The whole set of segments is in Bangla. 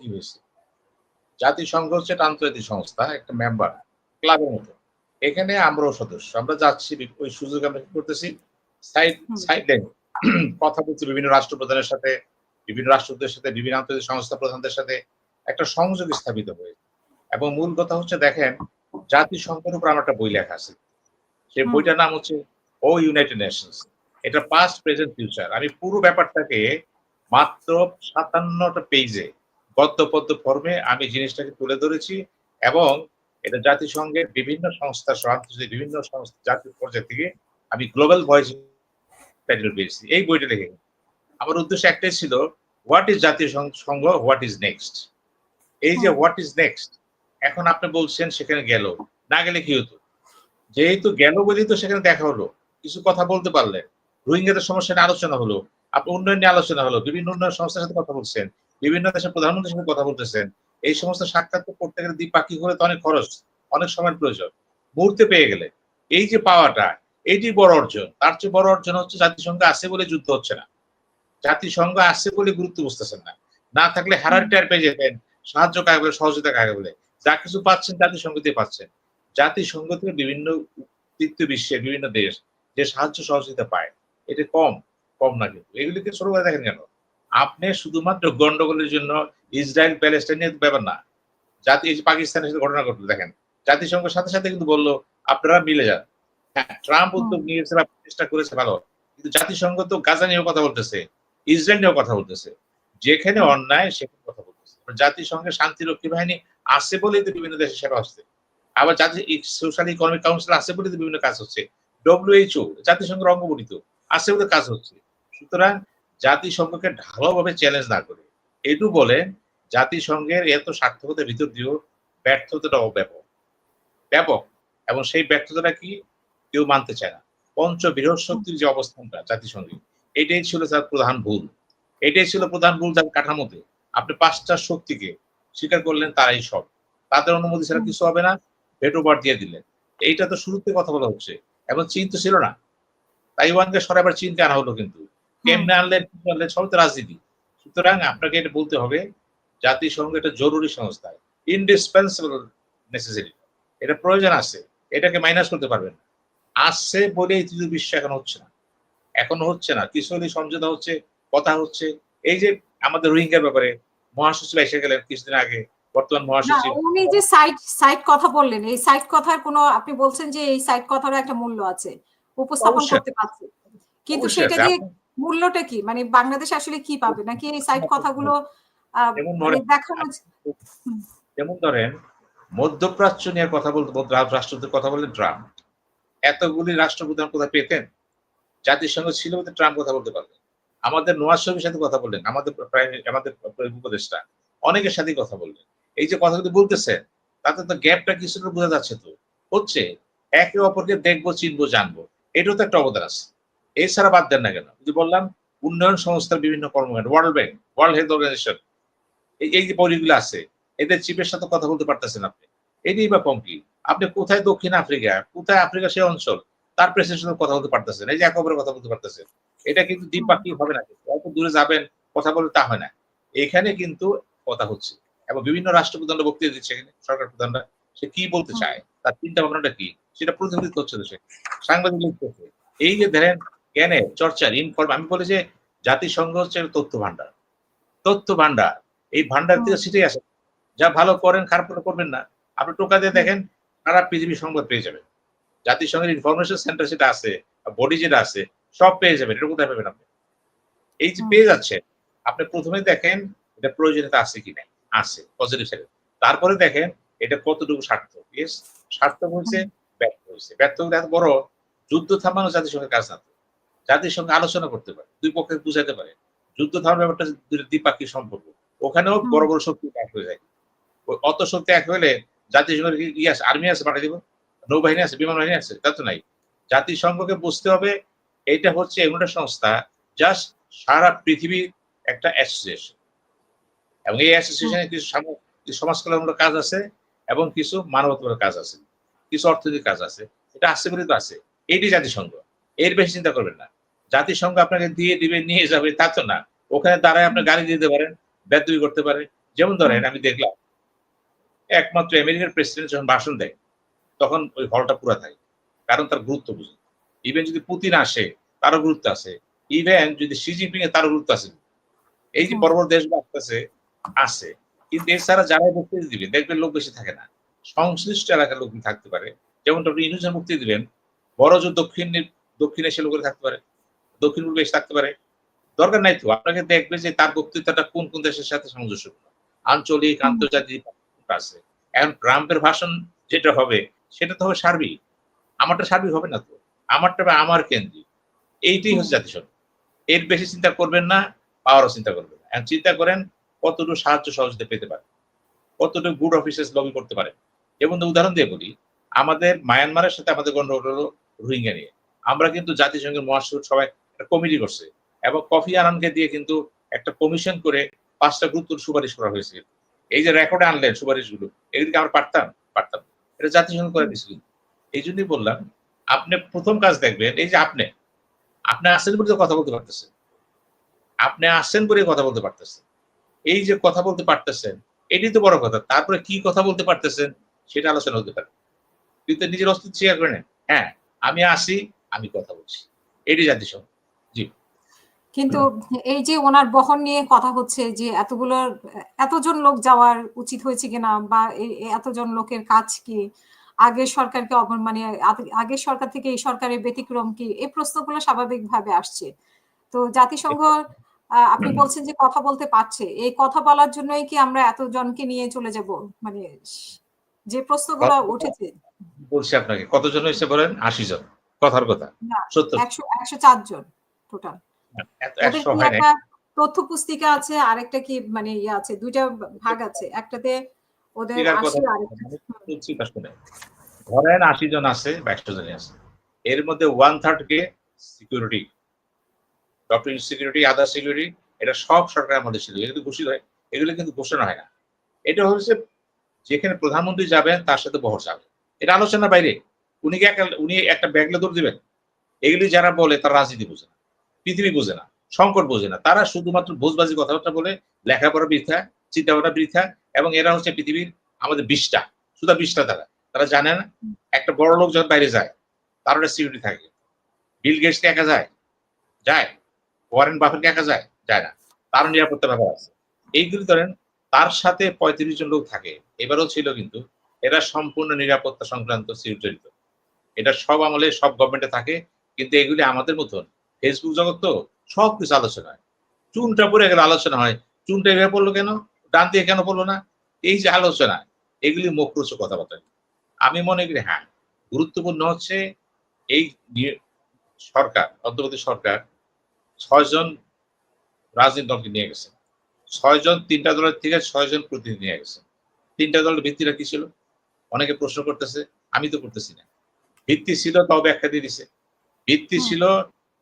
কি হয়েছে জাতিসংঘ হচ্ছে একটা আন্তর্জাতিক সংস্থা একটা মেম্বার ক্লাবের মতো। এখানে আমরাও সদস্য আমরা যাচ্ছি ওই সুযোগ আমরা কি করতেছি? সাইড সাইড কথা বলছি বিভিন্ন রাষ্ট্রপ্রধানের সাথে বিভিন্ন রাষ্ট্রদের সাথে বিভিন্ন আন্তর্জাতিক সংস্থা প্রধানদের সাথে। একটা সংযোগ স্থাপিত হয়েছে। এবং মূল কথা হচ্ছে দেখেন জাতিসংঘের উপর আমার একটা বই লেখা আছে। সেই বইটার নাম হচ্ছে ও ইউনাইটেড নেশনস। এটা পাস্ট প্রেজেন্ট ফিউচার আমি পুরো ব্যাপারটাকে মাত্র সাতান্নটা পেজে গদ্য পদ্য ফর্মে আমি জিনিসটাকে তুলে ধরেছি এবং এটা জাতিসংঘের বিভিন্ন সংস্থা সহ বিভিন্ন সংস্থা জাতীয় পর্যায় থেকে আমি গ্লোবাল ভয়েস টাইটেল পেয়েছি। এই বইটা লিখে আমার উদ্দেশ্য একটাই ছিল হোয়াট ইজ জাতীয় সংঘ হোয়াট ইজ নেক্সট এই যে হোয়াট ইজ নেক্সট এখন আপনি বলছেন সেখানে গেল। না গেলে কি হতো? যেহেতু গেল বলেই তো সেখানে দেখা হলো। কিছু কথা বলতে পারলেন। রোহিঙ্গাদের সমস্যা নিয়ে আলোচনা হলো। আপনি উন্নয়ন নিয়ে আলোচনা হলো। বিভিন্ন উন্নয়ন সংস্থার সাথে কথা বলছেন। বিভিন্ন দেশের প্রধানমন্ত্রীর সাথে কথা বলতেছেন। এই সমস্ত সাক্ষাৎ করতে গেলে দ্বিপাক্ষিক হলে তো অনেক খরচ, অনেক সময়ের প্রয়োজন। মুহূর্তে পেয়ে গেলে। এই যে পাওয়াটা এইটি বড় অর্জন, তার চেয়ে বড় অর্জন হচ্ছে জাতিসংঘ আছে বলে যুদ্ধ হচ্ছে না। জাতিসংঘ আছে বলে গুরুত্ব বুঝতেছেন না। না থাকলে হারার টের পেয়ে যেতেন, সাহায্য কাকে বলে, সহযোগিতা কাকে বলে। যা কিছু পাচ্ছেন জাতিসংঘ দিয়ে পাচ্ছেন। জাতিসংঘ থেকে বিভিন্ন তৃতীয় বিশ্বের বিভিন্ন দেশ যে সাহায্য সহযোগিতা পায়, এটা কম কম না কিন্তু। এগুলিকে ছোট করে দেখেন কেন? আপনি শুধুমাত্র গন্ডগোলের জন্য ইসরায়েল প্যালেস্টাইন নিয়ে ব্যাপার না। জাতি পাকিস্তানের সাথে ঘটনা ঘটলো দেখেন জাতিসংঘের সাথে সাথে কিন্তু বলল আপনারা মিলে যান। হ্যাঁ ট্রাম্প উদ্যোগ নিয়েছে চেষ্টা করেছে ভালো। কিন্তু জাতিসংঘ তো গাজা নিয়েও কথা বলতেছে ইসরায়েল নিয়েও কথা বলতেছে। যেখানে অন্যায় সেখানে কথা বলতেছে। জাতিসংঘের শান্তিরক্ষী বাহিনী আছে বলেই তো বিভিন্ন দেশে সেবা আসছে আবার জাতি সোশ্যাল ইকোনমিক কাউন্সিল আছে বলে তো বিভিন্ন কাজ হচ্ছে। ডব্লিউএইচও জাতিসংঘের অঙ্গবলিত আছে বলে কাজ হচ্ছে। সুতরাং জাতিসংঘকে ঢালাওভাবে চ্যালেঞ্জ না করে। এটু বলেন জাতিসংঘের এত সার্থকতার ভিতর দিয়েও ব্যর্থতাটাও ব্যাপক ব্যাপক। এবং সেই ব্যর্থতাটা কি? কেউ মানতে চায় না। পঞ্চ বৃহৎ শক্তির যে অবস্থানটা জাতিসংঘে, এটাই ছিল তার প্রধান ভুল। এটাই ছিল প্রধান ভুল তার কাঠামোতে। আপনি পাঁচটা শক্তিকে স্বীকার করলেন, তারাই সব। তাদের অনুমতি ছাড়া কিছু হবে না। ভেটো বার দিয়ে দিলেন। এইটা তো শুরুতে কথা বলা হচ্ছে। এবং চীন তো ছিল না। তাইওয়ানকে সরাবার চিন্তা আনা হলো কিন্তু। কেমনে আনলেন সব তো রাজনীতি। সুতরাং আপনাকে এটা বলতে হবে জাতিসংঘ এটা জরুরি সংস্থা ইনডিসপেন্সেবল নেসেসারি এটা প্রয়োজন আছে এটাকে মাইনাস করতে পারবেন আসছে তৃতীয় বিশ্ব এখন হচ্ছে না। এখনও হচ্ছে না কিছু হলে সমঝোতা হচ্ছে কথা হচ্ছে। এই যে আমাদের রোহিঙ্গার ব্যাপারে মহাসচিব এসে গেলেন কিছুদিন আগে বর্তমান মহাসচিব। উনি যে সাইট সাইট কথা বললেন এই সাইট কথার কোনো আপনি বলছেন যে এই সাইট কথারও একটা মূল্য আছে উপস্থাপন করতে পারছে। কিন্তু সেটা মূল্যটা কি? মানে বাংলাদেশ আসলে কি পাবে? নাকি এই সাইট কথাগুলো মানে দেখানো যেমন ধরেন মধ্যপ্রাচ্য নিয়ে কথা বলতে রাষ্ট্রদের কথা বললেন ট্রাম্প। এতগুলি রাষ্ট্রপ্রধান কোথায় পেতেন? জাতিসংঘ ছিল বলতে ট্রাম্প কথা বলতে পারবেন আমাদের নোয়াজ শরীফের সাথে কথা বললেন আমাদের আমাদের উপদেষ্টা। অনেকের সাথে কথা বললেন। এই যে কথাগুলো বলতেছেন তাতে তো গ্যাপটা কিছু বোঝা যাচ্ছে তো। হচ্ছে একে অপরকে দেখব চিনবো জানব। এটাও তো একটা অবদান আছে। এছাড়া বাদ দেন না কেন? যে বললাম, উন্নয়ন সংস্থার বিভিন্ন কর্মকাণ্ড World Bank World Health Organization এই যে বডিগুলো আছে, এদের চিফের সাথে কথা বলতে পারতেছেন আপনি। এটাই বা কম কি? আপনি কোথায় দক্ষিণ আফ্রিকা, কোথায় আফ্রিকা সে অঞ্চল, তার প্রেসিডেন্টের সাথে কথা বলতে পারতেছেন, এই যে একবারে কথা বলতে পারতেছেন। এটা কিন্তু দ্বিপাক্ষিক হবে না অল্প দূরে যাবেন, কথা বলতে তা হয় না। এখানে কিন্তু কথা হচ্ছে, এবং বিভিন্ন রাষ্ট্রপ্রধানরা বক্তৃতা দিচ্ছে এখানে, সরকার প্রধানরা, সে কি বলতে চায়, তার চিন্তা ভাবনাটা কি, সেটা প্রতিফলিত হচ্ছে দেশে। সাংবাদিক এই যে ধরেন জ্ঞানের চর্চার ইনফর্ম আমি বলি যে জাতিসংঘ হচ্ছে তথ্য ভান্ডার তথ্য ভান্ডার এই ভান্ডার থেকে সেটাই আসে। যা ভালো করেন খারাপ করে করবেন না। আপনি টোকা দিয়ে দেখেন সারা পৃথিবীর সংবাদ পেয়ে যাবেন। জাতিসংঘের ইনফরমেশন সেন্টার যেটা আছে বডি যেটা আছে সব পেয়ে যাবেন। এটা কোথায় পাবেন আপনি? এই যে পেয়ে যাচ্ছে আপনি প্রথমে দেখেন এটা প্রয়োজনীয়তা আছে কি না আছে পজিটিভ সাইড তারপরে দেখেন এটা কতটুকু সার্থক। সার্থক হয়েছে ব্যর্থ হয়েছে। ব্যর্থ হলে এত বড় যুদ্ধ থামানো জাতিসংঘের কাজ না তো সঙ্গে আলোচনা করতে পারে দুই পক্ষে বুঝাতে পারে। যুদ্ধ থামানোর ব্যাপারটা দ্বিপাক্ষিক সম্পর্ক। ওখানেও বড় বড় শক্তি এক হয়ে যায়। অত শক্তি এক হলে জাতিসংঘের কি আছে আর্মি আছে পাঠিয়ে দিব। নৌবাহিনী আছে বিমান বাহিনী আছে তা তো নাই। জাতিসংঘকে বুঝতে হবে এটা হচ্ছে এমন একটা সংস্থা জাস্ট সারা পৃথিবীর একটা অ্যাসোসিয়েশন এবং এই অ্যাসোসিয়েশনে কিছু সমাজ কল্যাণমূলক কাজ আছে এবং কিছু মানবতামূলক কাজ আছে। কিছু অর্থনৈতিক কাজ আছে। এটা আছে বলে তো আছে। এটি জাতিসংঘ। এর বেশি চিন্তা করবেন না। জাতিসংঘ আপনাকে দিয়ে দিবে নিয়ে যাবে তা তো না। ওখানে দাঁড়ায় আপনি গাড়ি দিতে পারেন বেদবি করতে পারে যেমন ধরেন আমি দেখলাম একমাত্র আমেরিকার প্রেসিডেন্ট যখন ভাষণ দেয় তখন ওই হলটা পুরা থাকে কারণ তার গুরুত্ব বুঝে। ইভেন যদি পুতিন আসে তারও গুরুত্ব আছে। ইভেন যদি শি জিনপিং এর তারও গুরুত্ব আছে। এই যে। বড় বড় দেশগুলো আসতেছে আছে। কিন্তু এছাড়া যারা বক্তৃতা দিবে দেখবেন লোক বেশি থাকে না। সংশ্লিষ্ট এলাকার লোক থাকতে পারে। যেমন ডক্টর ইনুজন মুক্তি দিবেন বড় যে দক্ষিণ দক্ষিণ এশিয়া লোকের থাকতে পারে দক্ষিণ পূর্বে এসে থাকতে পারে। দরকার নাই তো আপনাকে দেখবে যে তার বক্তৃতাটা কোন কোন দেশের সাথে সামঞ্জস্যপূর্ণ। আঞ্চলিক আন্তর্জাতিক আছে? এখন ট্রাম্পের ভাষণ যেটা হবে সেটা তো হবে সার্বিক। আমারটা সার্বিক হবে না তো? আমারটা হবে আমার কেন্দ্রিক। এইটাই হচ্ছে জাতিসংঘ। এর বেশি চিন্তা করবেন না পাওয়ারও চিন্তা করবেন না। এখন চিন্তা করেন কতটুকু সাহায্য সহযোগিতা পেতে পারে কতটুকু গুড অফিসেস লবি করতে পারে। এবং উদাহরণ দিয়ে বলি আমাদের মায়ানমারের সাথে আমাদের গন্ডগোল হলো রোহিঙ্গা নিয়ে। আমরা কিন্তু জাতিসংঘের মহাসচিব সবাই একটা কমিটি করছে এবং কফি আনানকে দিয়ে কিন্তু একটা কমিশন করে পাঁচটা গুরুত্ব সুপারিশ করা হয়েছে। এই যে রেকর্ডে আনলেন সুপারিশগুলো, এগুলিকে আমরা পারতাম? পারতাম এটা জাতিসংঘ করে দিয়েছিল। এই জন্যই বললাম, আপনি প্রথম কাজ দেখবেন, এই যে আপনি আপনি আসেন বলে কথা বলতে পারতেছেন। আপনি আসছেন বলে কথা বলতে পারতেছেন। এই যে কথা বলতে পারতেছেন, এটাই তো বড় কথা। তারপরে কি কথা বলতে পারতেছেন, সেটা আলোচনা হতে পারে। কিন্তু নিজের অস্তিত্ব শেয়ার করে নেন হ্যাঁ আমি আসি আমি কথা বলছি। এটি জাতিসংঘ। কিন্তু এই যে ওনার বহন নিয়ে কথা হচ্ছে যে এতগুলো এতজন লোক যাওয়ার উচিত হয়েছে কিনা বা এতজন লোকের কাজ কি? আগের সরকারকে মানে আগ- আগের সরকার থেকে এই সরকারের ব্যতিক্রম কি? এই প্রশ্নগুলো স্বাভাবিকভাবে আসছে। তো জাতিসংঘ আপনি বলছেন যে কথা বলতে পারছে। এই কথা বলার জন্যই কি আমরা এতজনকে নিয়ে চলে যাব? মানে যে প্রশ্নগুলো উঠেছে। বলছি আপনাকে। কতজন হয়েছে বলেন? আশি জন। কথার কথা। সত্তর একশো টোটাল হয় তথ্য পুস্তিকা আছে আরেকটা কি মানে ইয়ে আছে দুইটা ভাগ আছে একটাতে ওদের ধরেন আশি জন আছে বা একশো জনই আছে। এর মধ্যে ওয়ান থার্ড কে security doctor security other security এটা সব সরকার আমাদের ছিল। এগুলো ঘোষিত হয়। এগুলো কিন্তু ঘোষণা হয় না। এটা হচ্ছে যেখানে প্রধানমন্ত্রী যাবেন তার সাথে বহর যাবে। এটা আলোচনার বাইরে। উনি উনি একটা ব্যাগলে দৌড় দিবেন? এগুলি যারা বলে তারা রাজনীতি বোঝে না, পৃথিবী বোঝে না, সংকট বোঝে না। তারা শুধুমাত্র ভোজবাজি কথাবার্তা বলে লেখাপড়া বৃথা, চিন্তাভাবনা বৃথা, এবং এরা হচ্ছে পৃথিবীর আমাদের বিশটা, শুধু বিশটা তারা। তারা জানে না, একটা বড় লোক যখন বাইরে যায়, তার একটা সিকিউরিটি থাকে। বিল গেটস একা যায়? যায়। ওয়ারেন বাফেট একা যায়? যায় না। তার নিরাপত্তা ব্যাপার আছে। এইগুলি ধরেন, তার সাথে পঁয়ত্রিশ জন লোক থাকে। এবারও ছিল কিন্তু, এরা সম্পূর্ণ নিরাপত্তা সংক্রান্ত সিকিউরিটি এটা সব আমলে সব গভর্নমেন্টে থাকে, কিন্তু এগুলি আমাদের মতন। ফেসবুক জগৎ তো সব কিছু আলোচনা হয়। চুনটা পরে গেলে আলোচনা হয়। চুনটা এভাবে পড়ল কেন? ডান দিয়ে কেন পড়ল না? এই যে আলোচনা, এগুলি মুখরোচ কথাবার্তা। আমি মনে করি হ্যাঁ গুরুত্বপূর্ণ হচ্ছে এই সরকার, অন্তর্বর্তী সরকার ছয়জন রাজনৈতিক দলকে নিয়ে গেছে। ছয়জন তিনটা দলের থেকে ছয়জন প্রতিনিধি নিয়ে গেছে। তিনটা দলের ভিত্তিটা কি ছিল? অনেকে প্রশ্ন করতেছে, আমি তো করতেছি না। ভিত্তি ছিল তাও ব্যাখ্যা দিয়ে দিছে। ভিত্তি ছিল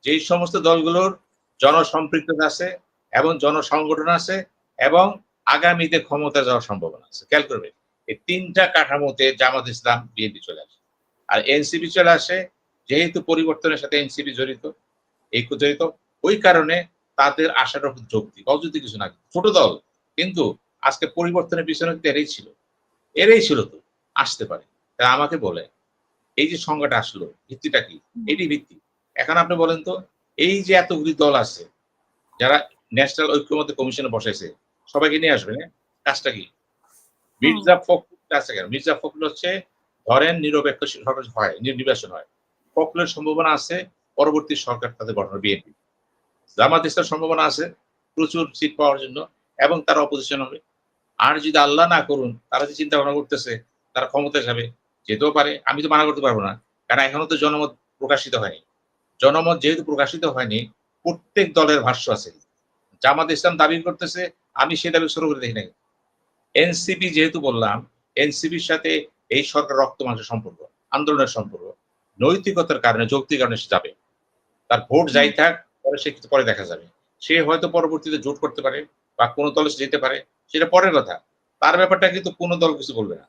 যেই সমস্ত দলগুলোর জনসম্পৃক্ততা আছে এবং জনসংগঠন আছে এবং আগামীতে ক্ষমতা যাওয়ার সম্ভাবনা আছে। খেয়াল করবে এই তিনটা কাঠামোতে জামাত ইসলাম বিএনপি চলে আসে। আর এনসিপি চলে আসে যেহেতু পরিবর্তনের সাথে এনসিপি জড়িত এই জড়িত ওই কারণে তাদের আশার উপর দিই। অযুতি কিছু না ছোট দল কিন্তু আজকে পরিবর্তনের পিছনে এরাই ছিল। এরাই ছিল তো আসতে পারে। তা আমাকে বলে এই যে সংজ্ঞাটা আসলো ভিত্তিটা কি? এটি ভিত্তি। এখন আপনি বলেন তো এই যে এতগুলি দল আছে যারা ন্যাশনাল ঐক্যমত্য কমিশনে বসাইছে সবাইকে নিয়ে আসবে কাজটা কি? মির্জা ফখরুল আছে কেন? মির্জা ফখরুল হচ্ছে ধরেন নিরপেক্ষ সরকার হয় নির্বাচন হয়। ফখরুলের সম্ভাবনা আছে পরবর্তী সরকার তাদের গঠন বিএনপি। জামাত ইসলাম সম্ভাবনা আছে প্রচুর সিট পাওয়ার জন্য এবং তারা অপোজিশন হবে। আর যদি আল্লাহ না করুন তারা যে চিন্তা ভাবনা করতেছে তারা ক্ষমতায় যাবে যেতেও পারে আমি তো মানা করতে পারব না। কারণ এখনও তো জনমত প্রকাশিত হয়নি। জনমত যেহেতু প্রকাশিত হয়নি প্রত্যেক দলের ভাষ্য আছে। জামাত ইসলাম দাবি করতেছে আমি সে দাবি শুরু করে দেখি নাই। এনসিপি যেহেতু বললাম এনসিপির সাথে এই সরকার রক্ত মাংসের সম্পর্ক আন্দোলনের সম্পর্ক নৈতিকতার কারণে যৌক্তিক কারণে সে যাবে। তার ভোট যাই থাক পরে সে পরে দেখা যাবে। সে হয়তো পরবর্তীতে জোট করতে পারে বা কোনো দলে সে যেতে পারে সেটা পরের কথা। তার ব্যাপারটা কিন্তু কোনো দল কিছু বলবে না।